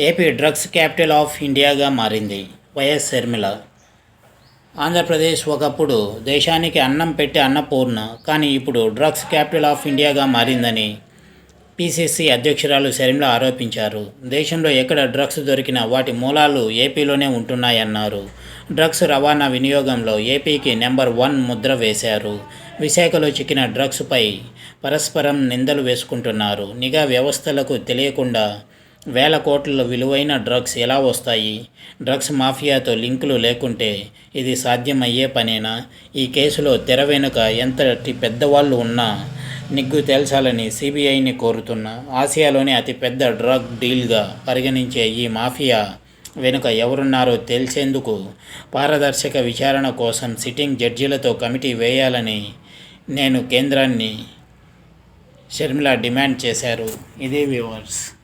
AP drugs capital of ఇండియాగా మారింది. YS Sharmila. Andhra Pradesh ఒకప్పుడు దేశానికి అన్నం పెట్టి అన్నపూర్ణ కానీ ఇప్పుడు డ్రగ్స్ క్యాపిటల్ ఆఫ్ ఇండియాగా మారిందని పిసిసి అధ్యక్షురాలు శర్మిల ఆరోపించారు. దేశంలో ఎక్కడ డ్రగ్స్ దొరికినా వాటి మూలాలు ఏపీలోనే ఉంటున్నాయన్నారు. డ్రగ్స్ రవాణా వినియోగంలో ఏపీకి నెంబర్ వన్ ముద్ర వేశారు. విశాఖలో చిక్కిన డ్రగ్స్పై పరస్పరం నిందలు వేసుకుంటున్నారు. నిఘా వ్యవస్థలకు తెలియకుండా వేల కోట్ల విలువైన డ్రగ్స్ ఎలా వస్తాయి? డ్రగ్స్ మాఫియాతో లింకులు లేకుంటే ఇది సాధ్యమయ్యే పనేనా? ఈ కేసులో తెర వెనుక ఎంతటి పెద్దవాళ్ళు ఉన్నా నిగ్గు తేల్చాలని సిబిఐని కోరుతున్న. ఆసియాలోనే అతిపెద్ద డ్రగ్ డీల్గా పరిగణించే ఈ మాఫియా వెనుక ఎవరున్నారో తేల్చేందుకు పారదర్శక విచారణ కోసం సిట్టింగ్ జడ్జీలతో కమిటీ వేయాలని నేను కేంద్రాన్ని షర్మిల డిమాండ్ చేశారు. ఇదే వ్యూవర్స్.